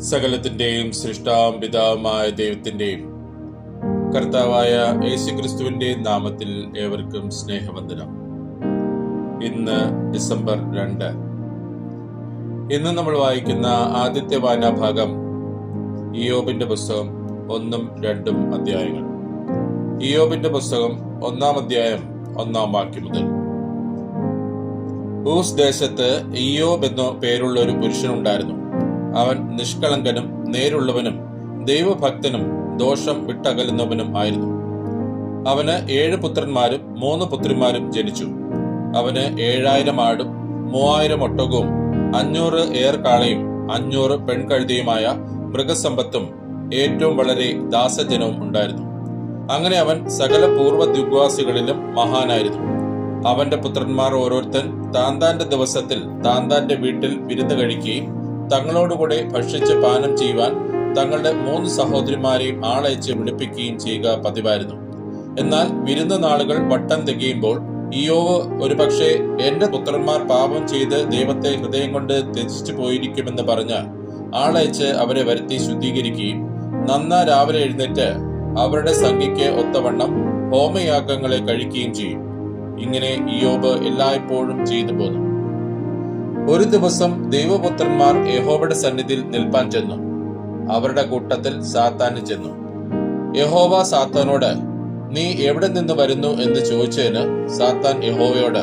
സകലത്തിന്റെയും സൃഷ്ടാവും പിതാവുമായ ദൈവത്തിന്റെയും കർത്താവായ യേശുക്രിസ്തുവിന്റെ നാമത്തിൽ ഏവർക്കും സ്നേഹവന്ദനം. ഇന്ന് ഡിസംബർ രണ്ട്. ഇന്ന് നമ്മൾ വായിക്കുന്ന ആദ്യത്തെ വായനാഭാഗം ഇയോബിന്റെ പുസ്തകം ഒന്നും രണ്ടും അധ്യായങ്ങൾ. ഇയോബിന്റെ പുസ്തകം ഒന്നാം അധ്യായം ഒന്നാം വാക്യം മുതൽ. ഊസ് ദേശത്ത് ഇയോബ് എന്ന പേരുള്ള ഒരു പുരുഷനുണ്ടായിരുന്നു. അവൻ നിഷ്കളങ്കനും നേരുള്ളവനും ദൈവഭക്തനും ദോഷം വിട്ടകലുന്നവനും ആയിരുന്നു. അവന് ഏഴ് പുത്രന്മാരും മൂന്ന് പുത്രിമാരും ജനിച്ചു. അവന് ഏഴായിരം ആടും മൂവായിരം ഒട്ടകവും അഞ്ഞൂറ് ഏർക്കാളയും അഞ്ഞൂറ് പെൺകഴുതിയുമായ മൃഗസമ്പത്തും ഏറ്റവും വളരെ ദാസജനവും ഉണ്ടായിരുന്നു. അങ്ങനെ അവൻ സകല പൂർവ ദ്വിഗ്വാസികളിലും മഹാനായിരുന്നു. അവന്റെ പുത്രന്മാർ ഓരോരുത്തൻ താന്താന്റെ ദിവസത്തിൽ താന്താന്റെ വീട്ടിൽ വിരുന്ന് കഴിക്കുകയും തങ്ങളോടുകൂടെ ഭക്ഷിച്ച് പാനം ചെയ്യുവാൻ തങ്ങളുടെ മൂന്ന് സഹോദരിമാരെയും ആളയച്ച് വിളിപ്പിക്കുകയും ചെയ്യുക പതിവായിരുന്നു. എന്നാൽ വിരുന്ന നാളുകൾ വട്ടം തികയുമ്പോൾ ഇയോവ് ഒരുപക്ഷെ എന്റെ പുത്രന്മാർ പാപം ചെയ്ത് ദൈവത്തെ ഹൃദയം കൊണ്ട് ത്യജിച്ചു പോയിരിക്കുമെന്ന് പറഞ്ഞ് ആളയച്ച് അവരെ വരുത്തി ശുദ്ധീകരിക്കുകയും നന്ന രാവിലെ എഴുന്നേറ്റ് അവരുടെ സംഖ്യയ്ക്ക് ഒത്തവണ്ണം ഹോമയാഗങ്ങളെ കഴിക്കുകയും ചെയ്യും. ഇങ്ങനെ ഇയോബ് എല്ലായ്പ്പോഴും ചെയ്തു പോന്നു. ഒരു ദിവസം ദൈവപുത്രന്മാർ യഹോവയുടെ സന്നിധിയിൽ നിൽപ്പാൻ ചെന്നു. അവരുടെ കൂട്ടത്തിൽ സാത്താന് ചെന്നു. യഹോവ സാത്താനോട് നീ എവിടെ നിന്ന് വരുന്നു എന്ന് ചോദിച്ചതിന് സാത്താൻ യഹോവയോട്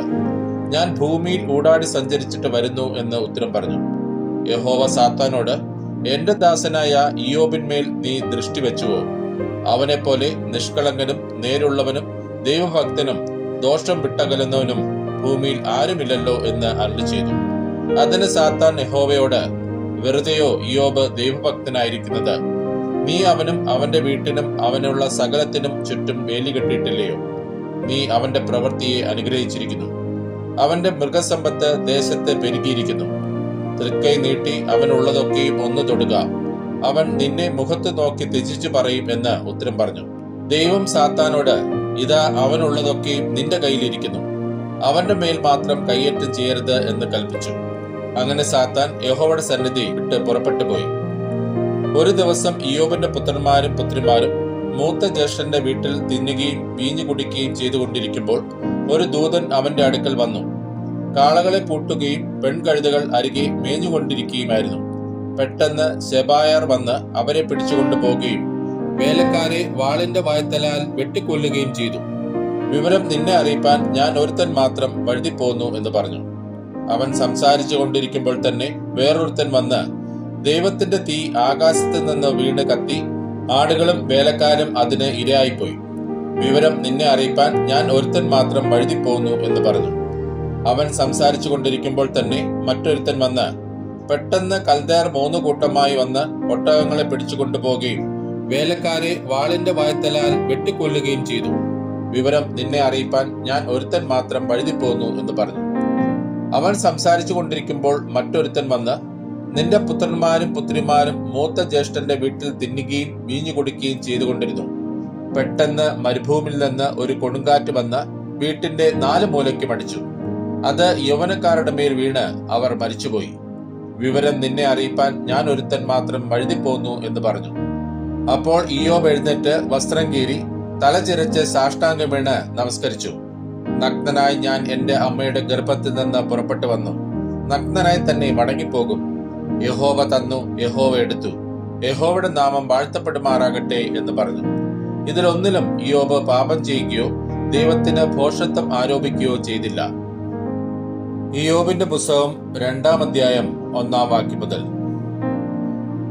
ഞാൻ ഭൂമിയിൽ ഊടാടി സഞ്ചരിച്ചിട്ട് വരുന്നു എന്ന് ഉത്തരം പറഞ്ഞു. യഹോവ സാത്താനോട് എന്റെ ദാസനായ ഇയോബിന്മേൽ നീ ദൃഷ്ടി വെച്ചുവോ? അവനെ പോലെ നിഷ്കളങ്കനും നേരുള്ളവനും ദൈവഭക്തനും ദോഷം വിട്ടകലുന്നവനും ഭൂമിയിൽ ആരുമില്ലല്ലോ എന്ന് അരുളി ചെയ്തു അതിന് സാത്താൻ നെഹോവയോട് വെറുതെയോ യോബ് ദൈവഭക്തനായിരിക്കുന്നത്? നീ അവനും അവന്റെ വീട്ടിനും അവനുള്ള സകലത്തിനും ചുറ്റും വേലി കെട്ടിയിട്ടില്ലയോ? നീ അവന്റെ പ്രവൃത്തിയെ അനുഗ്രഹിച്ചിരിക്കുന്നു. അവന്റെ മൃഗസമ്പത്ത് ദേശത്ത് പെരുകിയിരിക്കുന്നു. തൃക്കൈ നീട്ടി അവനുള്ളതൊക്കെയും ഒന്ന് തൊടുക. അവൻ നിന്നെ മുഖത്ത് നോക്കി ത്യജിച്ചു പറയും എന്ന് ഉത്തരം പറഞ്ഞു. ദൈവം സാത്താനോട് ഇതാ അവനുള്ളതൊക്കെയും നിന്റെ കയ്യിലിരിക്കുന്നു. അവന്റെ മേൽ മാത്രം കയ്യേറ്റം ചെയ്യരുത് എന്ന് കൽപ്പിച്ചു. അങ്ങനെ സാത്താൻ യഹോവയുടെ സന്നിധി വിട്ട് പുറപ്പെട്ടു പോയി. ഒരു ദിവസം ഇയോബിന്റെ പുത്രന്മാരും പുത്രിമാരും മൂത്ത ജ്യേഷ്ഠന്റെ വീട്ടിൽ തിന്നുകയും വീഞ്ഞു കുടിക്കുകയും ചെയ്തുകൊണ്ടിരിക്കുമ്പോൾ ഒരു ദൂതൻ അവന്റെ അടുക്കൽ വന്നു. കാളകളെ പൂട്ടുകയും പെൺകഴുതകൾ അരികെ മേഞ്ഞുകൊണ്ടിരിക്കുകയുമായിരുന്നു. പെട്ടെന്ന് ശബായർ വന്ന് അവരെ പിടിച്ചുകൊണ്ടു പോകുകയും വേലക്കാരെ വാളിന്റെ വായത്തലാൽ വെട്ടിക്കൊല്ലുകയും ചെയ്തു. വിവരം നിന്നെ അറിയിപ്പാൻ ഞാൻ ഒരുത്തൻ മാത്രം വഴുതിപ്പോന്നു എന്ന് പറഞ്ഞു. അവൻ സംസാരിച്ചു കൊണ്ടിരിക്കുമ്പോൾ തന്നെ വേറൊരുത്തൻ വന്ന് ദൈവത്തിന്റെ തീ ആകാശത്ത് നിന്ന് വീണ് കത്തി ആടുകളും വേലക്കാരും അതിന് ഇരയായിപ്പോയി. വിവരം നിന്നെ അറിയിപ്പാൻ ഞാൻ ഒരുത്തൻ മാത്രം വഴുതിപ്പോന്നു എന്ന് പറഞ്ഞു. അവൻ സംസാരിച്ചു കൊണ്ടിരിക്കുമ്പോൾ തന്നെ മറ്റൊരുത്തൻ വന്ന് പെട്ടെന്ന് കൽദേർ മൂന്ന് കൂട്ടമായി വന്ന് ഒട്ടകങ്ങളെ പിടിച്ചു കൊണ്ടുപോകുകയും വേലക്കാരെ വാളിന്റെ വായത്തലാൽ വെട്ടിക്കൊല്ലുകയും ചെയ്തു. വിവരം നിന്നെ അറിയിപ്പാൻ ഞാൻ ഒരുത്തൻ മാത്രം വഴുതിപ്പോന്നു എന്ന് പറഞ്ഞു. അവൻ സംസാരിച്ചു കൊണ്ടിരിക്കുമ്പോൾ മറ്റൊരുത്തൻ വന്ന് നിന്റെ പുത്രന്മാരും പുത്രിമാരും മൂത്ത ജ്യേഷ്ഠന്റെ വീട്ടിൽ തിന്നുകയും വീഞ്ഞു കുടിക്കുകയും ചെയ്തുകൊണ്ടിരുന്നു. പെട്ടെന്ന് മരുഭൂമിയിൽ നിന്ന് ഒരു കൊടുങ്കാറ്റ് വന്ന് വീട്ടിന്റെ നാല് മൂലയ്ക്കും അടിച്ചു. അത് യൗവനക്കാരുടെ മേൽ വീണ് അവർ മരിച്ചുപോയി. വിവരം നിന്നെ അറിയിപ്പാൻ ഞാൻ ഒരുത്തൻ മാത്രം വഴുതിപ്പോന്നു എന്ന് പറഞ്ഞു. അപ്പോൾ ഇയോബ് എഴുന്നേറ്റ് വസ്ത്രം കീറി തലചിരച്ച് സാഷ്ടാംഗം വീണ് നമസ്കരിച്ചു. നഗ്നനായി ഞാൻ എന്റെ അമ്മയുടെ ഗർഭത്തിൽ നിന്ന് പുറപ്പെട്ടു വന്നു. നഗ്നനായി തന്നെ മടങ്ങിപ്പോകും. യഹോവ തന്നു യഹോവ എടുത്തു. യഹോവയുടെ നാമം വാഴ്ത്തപ്പെടുമാറാകട്ടെ എന്ന് പറഞ്ഞു. ഇതിലൊന്നിലും യോബ് പാപം ചെയ്യുകയോ ദൈവത്തിന് ഭോഷത്വം ആരോപിക്കുകയോ ചെയ്തില്ല. യോബിന്റെ പുസ്തകം രണ്ടാം അധ്യായം ഒന്നാം വാക്യം മുതൽ.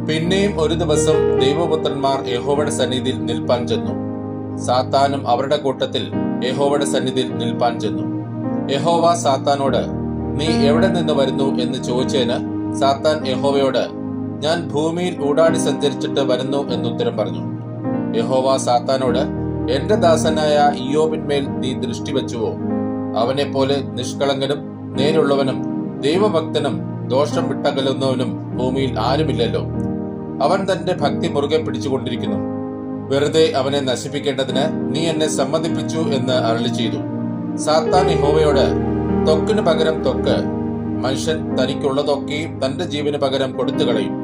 പിന്നെയും ഒരു ദിവസം ദൈവപുത്രന്മാർ യഹോവയുടെ സന്നിധിയിൽ നിൽപ്പാൻ ചെന്നു. സാത്താനും അവരുടെ കൂട്ടത്തിൽ യഹോവയുടെ സന്നിധിയിൽ നിൽപ്പാൻ ചെന്നു. യഹോവ സാത്താനോട് നീ എവിടെ നിന്ന് വരുന്നു? എന്ന് ചോദിച്ചതിന് സാത്താൻ യഹോവയോട് ഞാൻ ഭൂമിയിൽ ഊടാടി സഞ്ചരിച്ചിട്ട് വരുന്നു എന്നുത്തരം പറഞ്ഞു. യഹോവ സാത്താനോട് എന്റെ ദാസനായ ഇയോബിന്മേൽ നീ ദൃഷ്ടി വെച്ചുവോ? അവനെ പോലെ നിഷ്കളങ്കനും നേരുള്ളവനും ദൈവഭക്തനും ദോഷം വിട്ടകലുന്നവനും ഭൂമിയിൽ ആരുമില്ലല്ലോ. അവൻ തന്റെ ഭക്തി മുറുകെ പിടിച്ചുകൊണ്ടിരിക്കുന്നു. വെറുതെ അവനെ നശിപ്പിക്കേണ്ടതിന് നീ എന്നെ സമ്മതിപ്പിച്ചു എന്ന് അരളി ചെയ്തു. സാത്താൻ യഹോവയോട് തൊക്കിന് പകരം തൊക്ക് മനുഷ്യൻ തനിക്കുള്ളതൊക്കെയും തന്റെ ജീവന് പകരം കൊടുത്തു കളയും.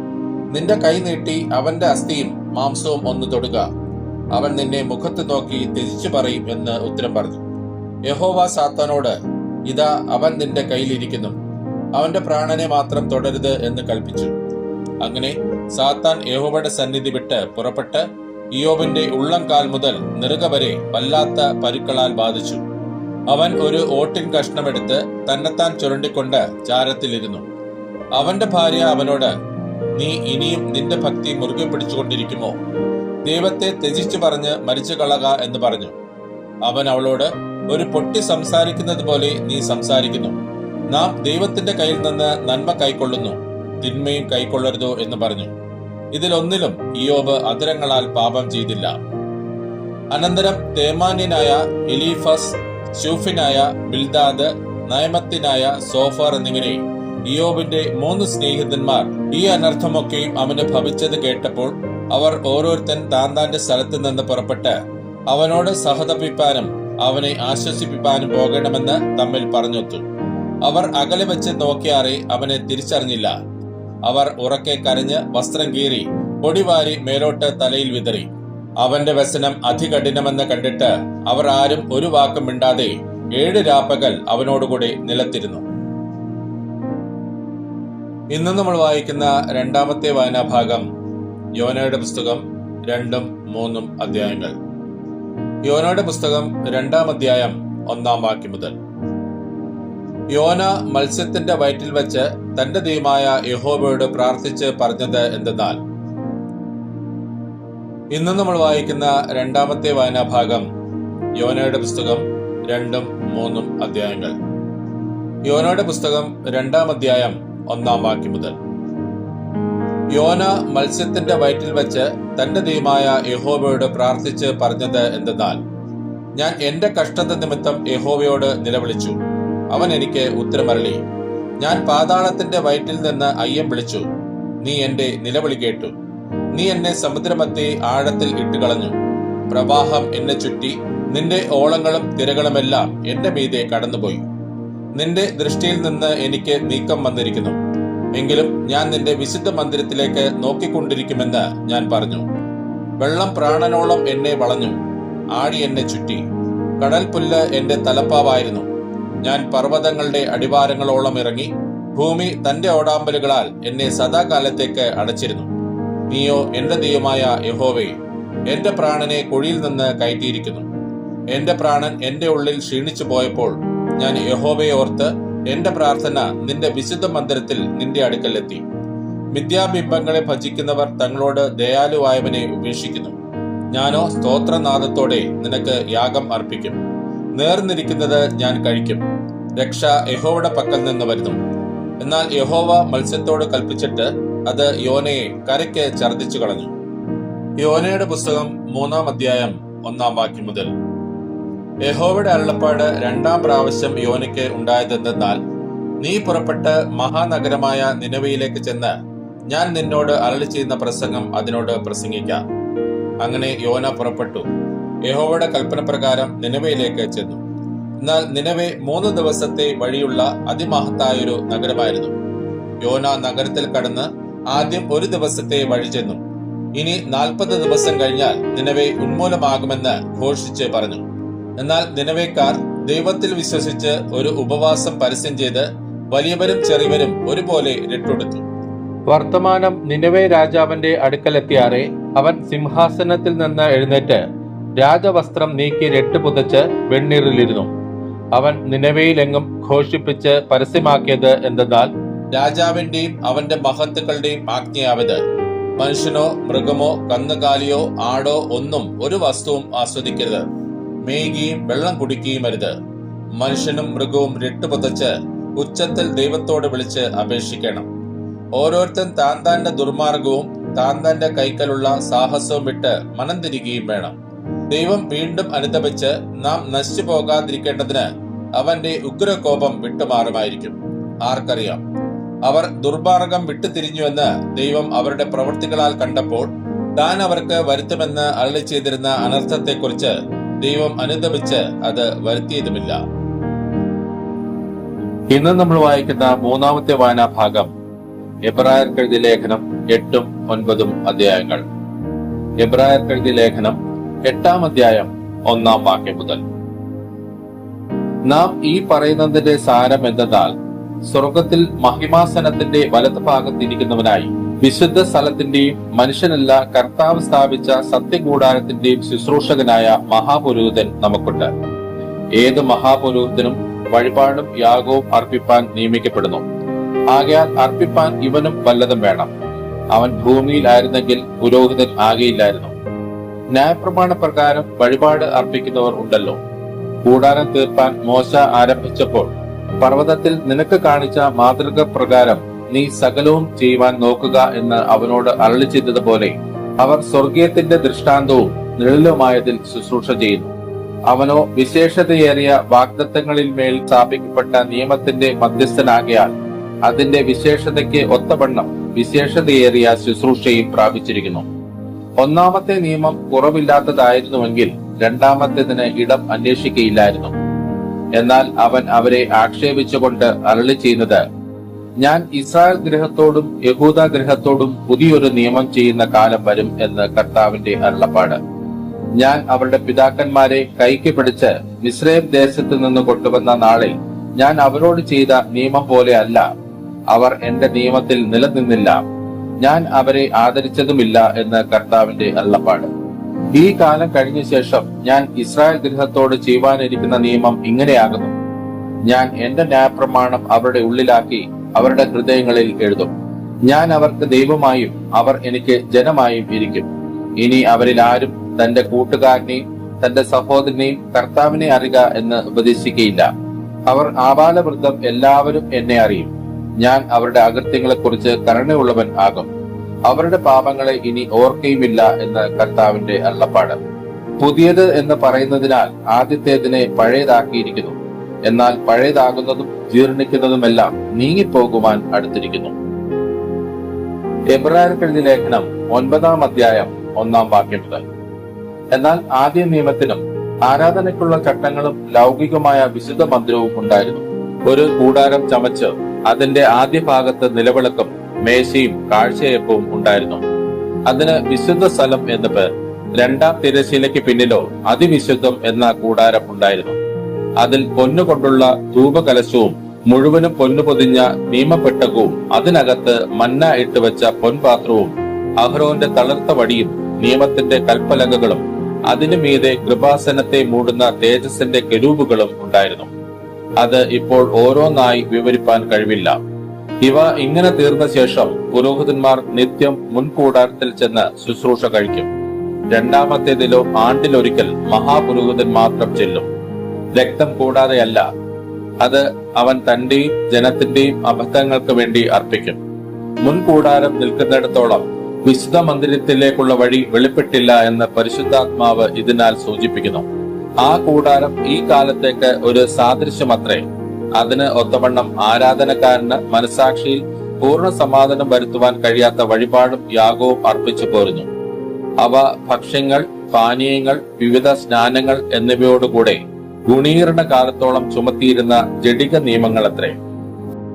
നിന്റെ കൈ നീട്ടി അവന്റെ അസ്ഥിയും മാംസവും ഒന്ന് തൊടുക. അവൻ നിന്നെ മുഖത്ത് നോക്കി തിരിച്ചു പറയും എന്ന് ഉത്തരം പറഞ്ഞു. യഹോവ സാത്താനോട് ഇതാ അവൻ നിന്റെ കയ്യിലിരിക്കുന്നു. അവന്റെ പ്രാണനെ മാത്രം തുടരുത് എന്ന് കൽപ്പിച്ചു. അങ്ങനെ സാത്താൻ യഹോവയുടെ സന്നിധി വിട്ട് പുറപ്പെട്ട് ഇയോബിന്റെ ഉള്ളംകാൽ മുതൽ നെറുക വരെ വല്ലാത്ത പരുക്കളാൽ ബാധിച്ചു. അവൻ ഒരു ഓട്ടിൻ കഷ്ണമെടുത്ത് തന്നെത്താൻ ചുരണ്ടിക്കൊണ്ട് ചാരത്തിലിരുന്നു. അവന്റെ ഭാര്യ അവനോട് നീ ഇനിയും നിന്റെ ഭക്തി മുറുകെ പിടിച്ചുകൊണ്ടിരിക്കുമോ? ദൈവത്തെ ത്യജിച്ചു പറഞ്ഞ് മരിച്ചു കളക എന്ന് പറഞ്ഞു. അവൻ അവളോട് ഒരു പൊട്ടി സംസാരിക്കുന്നത് പോലെ നീ സംസാരിക്കുന്നു. നാം ദൈവത്തിന്റെ കയ്യിൽ നിന്ന് നന്മ കൈക്കൊള്ളുന്നു. തിന്മയും കൈക്കൊള്ളരുതോ എന്ന് പറഞ്ഞു. ഇതിലൊന്നിലും ഇയോബ് അതിരങ്ങളാൽ പാപം ചെയ്തില്ല. അനന്തരം തേമാന്യനായ എലീഫസ് ഷൂഫിനായ ബിൽദാദ് നയമത്തിനായ സോഫർ എന്നിങ്ങനെ ഇയോബിന്റെ മൂന്ന് സ്നേഹിതന്മാർ ഈ അനർത്ഥമൊക്കെയും അവന് ഭവിച്ചത് കേട്ടപ്പോൾ അവർ ഓരോരുത്തൻ താൻ താന്റെ സ്ഥലത്ത് നിന്ന് പുറപ്പെട്ട് അവനോട് സഹതപിപ്പാനും അവനെ ആശ്വസിപ്പിപ്പാനും പോകണമെന്ന് തമ്മിൽ പറഞ്ഞൊത്തു. അവർ അകലെ വെച്ച് നോക്കിയാറെ അവനെ തിരിച്ചറിഞ്ഞില്ല. അവർ ഉറക്കെ കരഞ്ഞ് വസ്ത്രം കീറി പൊടിവാരി മേലോട്ട് തലയിൽ വിതറി. അവന്റെ വ്യസനം അതികഠിനമെന്ന് കണ്ടിട്ട് അവർ ആരും ഒരു വാക്കും മിണ്ടാതെ ഏഴ് രാപ്പകൽ അവനോടുകൂടി നിലത്തിരുന്നു. ഇന്ന് നമ്മൾ വായിക്കുന്ന രണ്ടാമത്തെ വായനാഭാഗം യോനയുടെ പുസ്തകം രണ്ടും മൂന്നും അധ്യായങ്ങൾ. യോനയുടെ പുസ്തകം രണ്ടാം അധ്യായം ഒന്നാം വാക്യം മുതൽ. യോന മത്സ്യത്തിന്റെ വയറ്റിൽ വെച്ച് തന്റെ ദൈവമായ യഹോബയോട് പ്രാർത്ഥിച്ച് പറഞ്ഞത് എന്തെന്നാൽ ഇന്ന് നമ്മൾ വായിക്കുന്ന രണ്ടാമത്തെ വായനാഭാഗം യോനയുടെ പുസ്തകം രണ്ടും മൂന്നും അധ്യായങ്ങൾ. യോനയുടെ പുസ്തകം രണ്ടാം അധ്യായം ഒന്നാം വാക്യം മുതൽ. യോന മത്സ്യത്തിന്റെ വയറ്റിൽ വെച്ച് തന്റെ ദൈവമായ യഹോബയോട് പ്രാർത്ഥിച്ച് പറഞ്ഞത് എന്തെന്നാൽ ഞാൻ എന്റെ കഷ്ടത നിമിത്തം യഹോബയോട് നിലവിളിച്ചു. അവൻ എനിക്ക് ഉത്തരമരളി. ഞാൻ പാതാളത്തിന്റെ വയറ്റിൽ നിന്ന് അയ്യം വിളിച്ചു. നീ എന്റെ നിലവിളി കേട്ടു. നീ എന്നെ സമുദ്രമത്തെ ആഴത്തിൽ ഇട്ടുകളഞ്ഞു. പ്രവാഹം എന്നെ ചുറ്റി നിന്റെ ഓളങ്ങളും തിരകളുമെല്ലാം എന്റെ മീതെ കടന്നുപോയി. നിന്റെ ദൃഷ്ടിയിൽ നിന്ന് എനിക്ക് നീക്കം വന്നിരിക്കുന്നു. എങ്കിലും ഞാൻ നിന്റെ വിശുദ്ധ മന്ദിരത്തിലേക്ക് നോക്കിക്കൊണ്ടിരിക്കുമെന്ന് ഞാൻ പറഞ്ഞു. വെള്ളം പ്രാണനോളം എന്നെ വളഞ്ഞു. ആടി എന്നെ ചുറ്റി. കടൽ പുല്ല് എന്റെ തലപ്പാവായിരുന്നു. ഞാൻ പർവതങ്ങളുടെ അടിവാരങ്ങളോളം ഇറങ്ങി ഭൂമി തന്റെ ഓടാമ്പലുകളാൽ എന്നെ സദാകാലത്തേക്ക് അടച്ചിരുന്നു. നീയോ എന്റെ ദൈവമായ യഹോവേ എന്റെ പ്രാണനെ കുഴിയിൽ നിന്ന് കയറ്റിയിരിക്കുന്നു. എന്റെ പ്രാണൻ എന്റെ ഉള്ളിൽ ക്ഷീണിച്ചു പോയപ്പോൾ ഞാൻ യഹോവയെ ഓർത്ത് എന്റെ പ്രാർത്ഥന നിന്റെ വിശുദ്ധ മന്ദിരത്തിൽ നിന്റെ അടുക്കലെത്തി. മിഥ്യാബിംബങ്ങളെ ഭജിക്കുന്നവർ തങ്ങളോട് ദയാലുവായവനെ ഉപേക്ഷിക്കുന്നു. ഞാനോ സ്തോത്രനാദത്തോടെ നിനക്ക് യാഗം അർപ്പിക്കും. നേർന്നിരിക്കുന്നത് ഞാൻ കഴിക്കും. രക്ഷ യഹോവയുടെ പക്കൽ നിന്ന് വരുന്നു. എന്നാൽ യഹോവ മത്സ്യത്തോട് കൽപ്പിച്ചിട്ട് അത് യോനയെ കരയ്ക്ക് ഛർദ്ദിച്ചു കളഞ്ഞു. യോനയുടെ പുസ്തകം മൂന്നാം അധ്യായം ഒന്നാം വാക്യം മുതൽ. യഹോവയുടെ അരുളപ്പാട് രണ്ടാം പ്രാവശ്യം യോനയ്ക്ക് ഉണ്ടായതെന്തെന്നാൽ നീ പുറപ്പെട്ട് മഹാനഗരമായ നിലവിയിലേക്ക് ചെന്ന് ഞാൻ നിന്നോട് അരളി ചെയ്യുന്ന പ്രസംഗം അതിനോട് പ്രസംഗിക്കാം. അങ്ങനെ യോന പുറപ്പെട്ടു. യഹോവയുടെ കൽപ്പന പ്രകാരം നിലവയിലേക്ക് ചെന്നു. എന്നാൽ നിലവെ മൂന്ന് ദിവസത്തെ വഴിയുള്ള അതിമഹത്തായൊരു നഗരമായിരുന്നു. യോന നഗരത്തിൽ കടന്ന് ആദ്യം ഒരു ദിവസത്തെ വഴി ചെന്നു. ഇനി നാൽപ്പത് ദിവസം കഴിഞ്ഞാൽ നിലവെ ഉന്മൂലമാകുമെന്ന് ഘോഷിച്ച് പറഞ്ഞു. എന്നാൽ നിലവേക്കാർ ദൈവത്തിൽ വിശ്വസിച്ച് ഒരു ഉപവാസം പരസ്യം ചെയ്ത് വലിയവരും ചെറിയവരും ഒരുപോലെ രട്ടുടുത്തു വർത്തമാനം നിലവേ രാജാവിന്റെ അടുക്കലെത്തിയാറെ അവൻ സിംഹാസനത്തിൽ നിന്ന് എഴുന്നേറ്റ് രാജവസ്ത്രം നീക്കി രട്ട് പുതച്ച് വെണ്ണീറിലിരുന്നു. അവൻ നിലവയിലെങ്ങും ഘോഷിപ്പിച്ച് പരസ്യമാക്കിയത് എന്തെന്നാൽ രാജാവിന്റെയും അവന്റെ മഹത്തുക്കളുടെയും ആജ്ഞയാവത്. മനുഷ്യനോ മൃഗമോ കന്നുകാലിയോ ആടോ ഒന്നും ഒരു വസ്തുവും ആസ്വദിക്കരുത്. മേയുകയും വെള്ളം കുടിക്കുകയും അരുത്. മനുഷ്യനും മൃഗവും രട്ടുപതച്ച് ഉച്ചത്തിൽ ദൈവത്തോട് വിളിച്ച് അപേക്ഷിക്കണം. ഓരോരുത്തൻ താൻ താന്റെ ദുർമാർഗവും താൻ തന്റെ കൈക്കലുള്ള സാഹസവും വിട്ട് മനം തിരികുകയും വേണം. ദൈവം വീണ്ടും അനുതപിച്ച് നാം നശിച്ചു പോകാതിരിക്കേണ്ടതിന് അവന്റെ ഉഗ്രകോപം വിട്ടുമാറുമായിരിക്കും. ആർക്കറിയാം? അവർ ദുർമാർഗം വിട്ടുതിരിഞ്ഞുവെന്ന് ദൈവം അവരുടെ പ്രവൃത്തികളാൽ കണ്ടപ്പോൾ താൻ അവർക്ക് വരുത്തുമെന്ന് അരളി ചെയ്തിരുന്ന അനർത്ഥത്തെക്കുറിച്ച് ദൈവം അനുദപിച്ച് അത് വരുത്തിയതുമില്ല. ഇന്ന് നമ്മൾ വായിക്കുന്ന മൂന്നാമത്തെ വായനാഭാഗം ഭാഗം കഴുതി ലേഖനം എട്ടും ഒൻപതും അധ്യായങ്ങൾ. എബ്രായർ കഴുതി ലേഖനം എട്ടാം അധ്യായം ഒന്നാം വാക്യം മുതൽ. നാം ഈ പറയുന്നതിന്റെ സാരം എന്തെന്നാൽ സ്വർഗത്തിൽ മഹിമാസനത്തിന്റെ വലത് ഭാഗത്തിരിക്കുന്നവനായി വിശുദ്ധ സ്ഥലത്തിന്റെയും മനുഷ്യനല്ല കർത്താവ് സ്ഥാപിച്ച സത്യകൂടാരത്തിന്റെയും ശുശ്രൂഷകനായ മഹാപുരോഹിതൻ നമുക്കുണ്ട്. ഏത് മഹാപുരോഹിതനും വഴിപാടും യാഗവും അർപ്പിപ്പാൻ നിയമിക്കപ്പെടുന്നു. ആകയാൽ അർപ്പിപ്പാൻ ഇവനും വല്ലതും വേണം. അവൻ ഭൂമിയിലായിരുന്നെങ്കിൽ പുരോഹിതൻ ആകെയില്ലായിരുന്നു. ന്യായപ്രമാണ പ്രകാരം വഴിപാട് അർപ്പിക്കുന്നവർ ഉണ്ടല്ലോ. കൂടാരം തീർപ്പാൻ മോശ ആരംഭിച്ചപ്പോൾ പർവതത്തിൽ നിനക്ക് കാണിച്ച മാതൃക പ്രകാരം നീ സകലവും ചെയ്യുവാൻ നോക്കുക എന്ന് അവനോട് അരളി ചെയ്തതുപോലെ അവർ സ്വർഗീയത്തിന്റെ ദൃഷ്ടാന്തവും നിഴലുമായതിൽ ശുശ്രൂഷ ചെയ്യുന്നു. അവനോ വിശേഷതയേറിയ വാഗ്ദത്തങ്ങളിൽ മേൽ സ്ഥാപിക്കപ്പെട്ട നിയമത്തിന്റെ മധ്യസ്ഥനാകയാൽ അതിന്റെ വിശേഷതയ്ക്ക് ഒത്തവണ്ണം വിശേഷതയേറിയ ശുശ്രൂഷയും പ്രാപിച്ചിരിക്കുന്നു. ഒന്നാമത്തെ നിയമം കുറവില്ലാത്തതായിരുന്നുവെങ്കിൽ രണ്ടാമത്തേതിന് ഇടം അന്വേഷിക്കയില്ലായിരുന്നു. എന്നാൽ അവൻ അവരെ ആക്ഷേപിച്ചുകൊണ്ട് അരളി ചെയ്യുന്നത് ഞാൻ ഇസ്രായേൽ ഗ്രഹത്തോടും യഹൂദ ഗ്രഹത്തോടും പുതിയൊരു നിയമം ചെയ്യുന്ന കാലം വരും എന്ന് കർത്താവിന്റെ അരുളപ്പാട്. ഞാൻ അവരുടെ പിതാക്കന്മാരെ കൈക്ക് പിടിച്ച് മിസ്രൈം ദേശത്ത് നിന്ന് കൊണ്ടുവന്ന നാളിൽ ഞാൻ അവരോട് ചെയ്ത നിയമം പോലെ അല്ല. അവർ എന്റെ നിയമത്തിൽ നിലനിന്നില്ല. ഞാൻ അവരെ ആദരിച്ചതുമില്ല എന്ന് കർത്താവിന്റെ അള്ളപ്പാട് ഈ കാലം കഴിഞ്ഞ ശേഷം ഞാൻ ഇസ്രായേൽ ഗൃഹത്തോട് ചെയ്യുവാനിരിക്കുന്ന നിയമം ഇങ്ങനെയാകുന്നു. ഞാൻ എന്റെ ന്യായപ്രമാണം അവരുടെ ഉള്ളിലാക്കി അവരുടെ ഹൃദയങ്ങളിൽ എഴുതും. ഞാൻ അവർക്ക് ദൈവമായും അവർ എനിക്ക് ജനമായും ഇരിക്കും. ഇനി അവരിൽ ആരും തന്റെ കൂട്ടുകാരനെയും തന്റെ സഹോദരനെയും കർത്താവിനെ അറിയുക എന്ന് ഉപദേശിക്കുകയില്ല. അവർ ആബാലവൃദ്ധം എല്ലാവരും എന്നെ അറിയും. ഞാൻ അവരുടെ അകൃത്യങ്ങളെക്കുറിച്ച് കരുണയുള്ളവൻ ആകും. അവരുടെ പാപങ്ങളെ ഇനി ഓർക്കുകയുമില്ല എന്ന് കർത്താവിന്റെ അള്ളപ്പാട് പുതിയത് എന്ന് പറയുന്നതിനാൽ ആദ്യത്തേതിനെ പഴയതാക്കിയിരിക്കുന്നു. എന്നാൽ പഴയതാകുന്നതും ജീർണിക്കുന്നതുമെല്ലാം നീങ്ങിപ്പോകുവാൻ അടുത്തിരിക്കുന്നു. എബ്രായർക്കെഴുതിയ ലേഖനം ഒൻപതാം അധ്യായം ഒന്നാം വാക്യം മുതൽ. എന്നാൽ ആദ്യ നിയമത്തിനും ആരാധനയ്ക്കുള്ള ചട്ടങ്ങളും ലൗകികമായ വിശുദ്ധ മന്ദിരവും ഉണ്ടായിരുന്നു. ഒരു കൂടാരം ചമച്ച് അതിന്റെ ആദ്യ ഭാഗത്ത് നിലവിളക്കും മേശയും കാഴ്ചയപ്പവും ഉണ്ടായിരുന്നു. അതിന് വിശുദ്ധ സ്ഥലം എന്ന് പേർ. രണ്ടാം തിരശീലയ്ക്ക് പിന്നിലോ അതിവിശുദ്ധം എന്ന കൂടാരം ഉണ്ടായിരുന്നു. അതിൽ പൊന്നുകൊണ്ടുള്ള ധൂപകലശവും മുഴുവനും പൊന്നു പൊതിഞ്ഞ നിയമപ്പെട്ടകവും അതിനകത്ത് മന്ന ഇട്ട് വെച്ച പൊൻപാത്രവും അഹ്റോന്റെ തളർത്ത വടിയും നിയമത്തിന്റെ കൽപ്പലകകളും അതിനു മീതെ കൃപാസനത്തെ മൂടുന്ന തേജസ്സിന്റെ കെരൂപുകളും ഉണ്ടായിരുന്നു. അത് ഇപ്പോൾ ഓരോന്നായി വിവരിപ്പാൻ കഴിവില്ല. ഇവ ഇങ്ങനെ തീർന്ന ശേഷം പുരോഹിതന്മാർ നിത്യം മുൻകൂടാരത്തിൽ ചെന്ന് ശുശ്രൂഷ കഴിക്കും. രണ്ടാമത്തേതിലോ ആണ്ടിലൊരിക്കൽ മഹാപുരോഹിതൻ മാത്രം ചെല്ലും. രക്തം കൂടാതെയല്ല അത് അവൻ തന്റെയും ജനത്തിന്റെയും അബദ്ധങ്ങൾക്ക് വേണ്ടി അർപ്പിക്കും. മുൻകൂടാരം നിൽക്കുന്നിടത്തോളം വിശുദ്ധ മന്ദിരത്തിലേക്കുള്ള വഴി വെളിപ്പെട്ടില്ല എന്ന് പരിശുദ്ധാത്മാവ് ഇതിനാൽ സൂചിപ്പിക്കുന്നു. ആ കൂടാരം ഈ കാലത്തേക്ക് ഒരു സാദൃശ്യമത്രേ. അതിന് ഒത്തവണ്ണം ആരാധനക്കാരന് മനസാക്ഷിയിൽ പൂർണ സമാധാനം വരുത്തുവാൻ കഴിയാത്ത വഴിപാടും യാഗവും അർപ്പിച്ചു പോരുന്നു. അവ ഭക്ഷ്യങ്ങൾ പാനീയങ്ങൾ വിവിധ സ്നാനങ്ങൾ എന്നിവയോടുകൂടെ ഗുണീകരണ കാലത്തോളം ചുമത്തിയിരുന്ന ജഡിക നിയമങ്ങളത്രേ.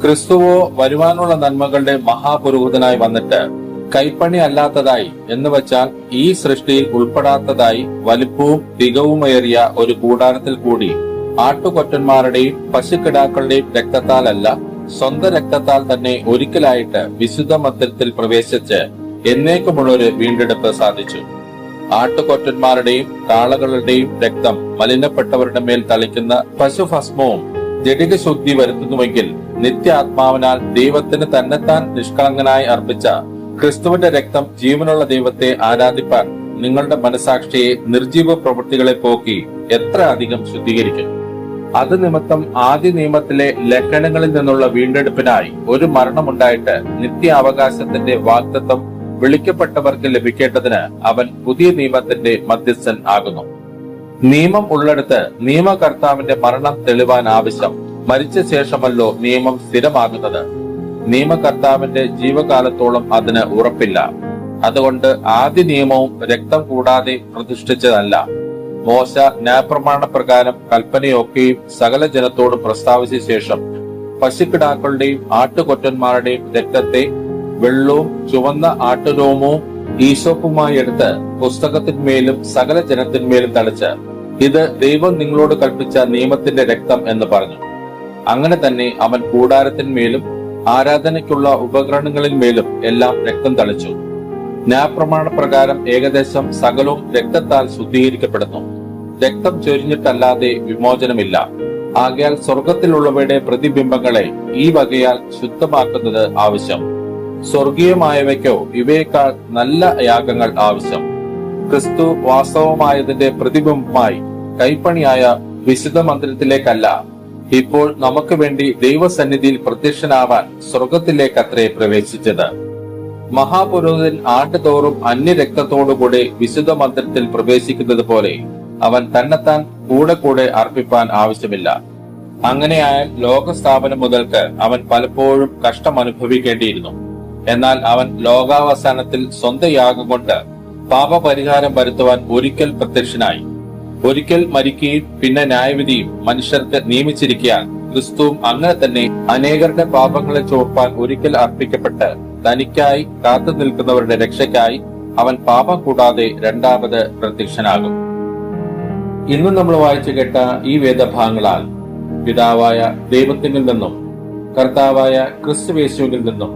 ക്രിസ്തുവോ വരുവാനുള്ള നന്മകളുടെ മഹാപുരോഹിതനായി വന്നിട്ട് കൈപ്പണി അല്ലാത്തതായി എന്ന് വച്ചാൽ ഈ സൃഷ്ടിയിൽ ഉൾപ്പെടാത്തതായി വലിപ്പവും തികവുമേറിയ ഒരു കൂടാരത്തിൽ കൂടി ആട്ടുകൊറ്റന്മാരുടെയും പശുക്കിടാക്കളുടെയും രക്തത്താലല്ല സ്വന്തം രക്തത്താൽ തന്നെ ഒരിക്കലായിട്ട് വിശുദ്ധ മന്ദിരത്തിൽ പ്രവേശിച്ച് എന്നേക്കുമുള്ളൊരു വീണ്ടെടുപ്പ് സാധിച്ചു. ആട്ടുകൊറ്റന്മാരുടെയും കാളകളുടെയും രക്തം മലിനപ്പെട്ടവരുടെ മേൽ തളിക്കുന്ന പശുഭസ്മവും ജഡിക ശുദ്ധി വരുത്തുന്നുവെങ്കിൽ നിത്യാത്മാവിനാൽ ദൈവത്തിന് തന്നെത്താൻ നിഷ്കളങ്കനായി അർപ്പിച്ച ക്രിസ്തുവിന്റെ രക്തം ജീവനുള്ള ദൈവത്തെ ആരാധിപ്പാൻ നിങ്ങളുടെ മനസാക്ഷിയെ നിർജീവ പ്രവൃത്തികളെ പോക്കി എത്ര അധികം ശുദ്ധീകരിക്കും. അത് നിമിത്തം ആദ്യ നിയമത്തിലെ ലംഘനങ്ങളിൽ നിന്നുള്ള വീണ്ടെടുപ്പിനായി ഒരു മരണമുണ്ടായിട്ട് നിത്യാവകാശത്തിന്റെ വാക്തത്വം വിളിക്കപ്പെട്ടവർക്ക് ലഭിക്കേണ്ടതിന് അവൻ പുതിയ നിയമത്തിന്റെ മധ്യസ്ഥൻ ആകുന്നു. നിയമം ഉള്ളിടത്ത് നിയമകർത്താവിന്റെ മരണം തെളിവാൻ ആവശ്യം മരിച്ച ശേഷമല്ലോ നിയമം സ്ഥിരമാകുന്നത്. നിയമകർത്താവിന്റെ ജീവകാലത്തോളം അതിന് ഉറപ്പില്ല. അതുകൊണ്ട് ആദ്യ നിയമവും രക്തം കൂടാതെ പ്രതിഷ്ഠിച്ചതല്ല. മോശ ന്യായപ്രമാണ പ്രകാരം കൽപ്പനയൊക്കെയും സകല ജനത്തോട് പ്രസ്താവിച്ച ശേഷം പശുക്കിടാക്കളുടെയും ആട്ടുകൊറ്റന്മാരുടെയും രക്തത്തെ വെള്ളവും ചുവന്ന ആട്ടുരോമവും ഈശോപ്പുമായി എടുത്ത് പുസ്തകത്തിന്മേലും സകല ജനത്തിന്മേലും തളിച്ച് ഇത് ദൈവം നിങ്ങളോട് കൽപ്പിച്ച നിയമത്തിന്റെ രക്തം എന്ന് പറഞ്ഞു. അങ്ങനെ തന്നെ അവൻ കൂടാരത്തിന്മേലും ആരാധനയ്ക്കുള്ള ഉപകരണങ്ങളിന്മേലും എല്ലാം രക്തം തളിച്ചു. ന്യായപ്രമാണ പ്രകാരം ഏകദേശം സകലവും രക്തത്താൽ ശുദ്ധീകരിക്കപ്പെടുന്നു. രക്തം ചൊരിഞ്ഞിട്ടല്ലാതെ വിമോചനമില്ല. ആകയാൽ സ്വർഗത്തിലുള്ളവയുടെ പ്രതിബിംബങ്ങളെ ഈ വകയാൽ ശുദ്ധമാക്കുന്നത് ആവശ്യം. സ്വർഗീയമായവയ്ക്കോ ഇവയേക്കാൾ നല്ല യാഗങ്ങൾ ആവശ്യം. ക്രിസ്തു വാസ്തവമായതിന്റെ പ്രതിബിംബമായി കൈപ്പണിയായ വിശുദ്ധ മന്ദിരത്തിലേക്കല്ല ഇപ്പോൾ നമുക്ക് വേണ്ടി ദൈവസന്നിധിയിൽ പ്രത്യക്ഷനാവാൻ സ്വർഗത്തിലേക്കത്രേ പ്രവേശിച്ചത്. മഹാപുരോഹിതൻ ആണ്ടുതോറും അന്യരക്തത്തോടുകൂടെ വിശുദ്ധ മന്ദിരത്തിൽ പ്രവേശിക്കുന്നത് പോലെ അവൻ തന്നെത്താൻ കൂടെ കൂടെ അർപ്പിപ്പാൻ ആവശ്യമില്ല. അങ്ങനെയായാൽ ലോകസ്ഥാപനം മുതൽക്ക് അവൻ പലപ്പോഴും കഷ്ടം അനുഭവിക്കേണ്ടിയിരുന്നു എന്നാൽ അവൻ ലോകാവസാനത്തിൽ സ്വന്തം യാഗം കൊണ്ട് പാപപരിഹാരം വരുത്തുവാൻ ഒരിക്കൽ പ്രത്യക്ഷനായി. ഒരിക്കൽ മരിക്കുകയും പിന്നെ ന്യായവിധിയും മനുഷ്യർക്ക് നിയമിച്ചിരിക്കാൻ ക്രിസ്തുവും അങ്ങനെ തന്നെ അനേകരുടെ പാപങ്ങളെ ചോർപ്പാൻ ഒരിക്കൽ അർപ്പിക്കപ്പെട്ട് തനിക്കായി കാത്തു നിൽക്കുന്നവരുടെ രക്ഷയ്ക്കായി അവൻ പാപം കൂടാതെ രണ്ടാമത് പ്രത്യക്ഷനാകും. ഇന്ന് നമ്മൾ വായിച്ചു കേട്ട ഈ വേദഭാഗങ്ങളാൽ പിതാവായ ദൈവത്തിൽ നിന്നും കർത്താവായ ക്രിസ്തുവേശുവിൽ നിന്നും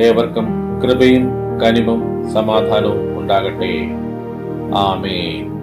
ഏവർക്കും കൃപയും കനിവും സമാധാനവും ഉണ്ടാകട്ടെ. ആമേൻ.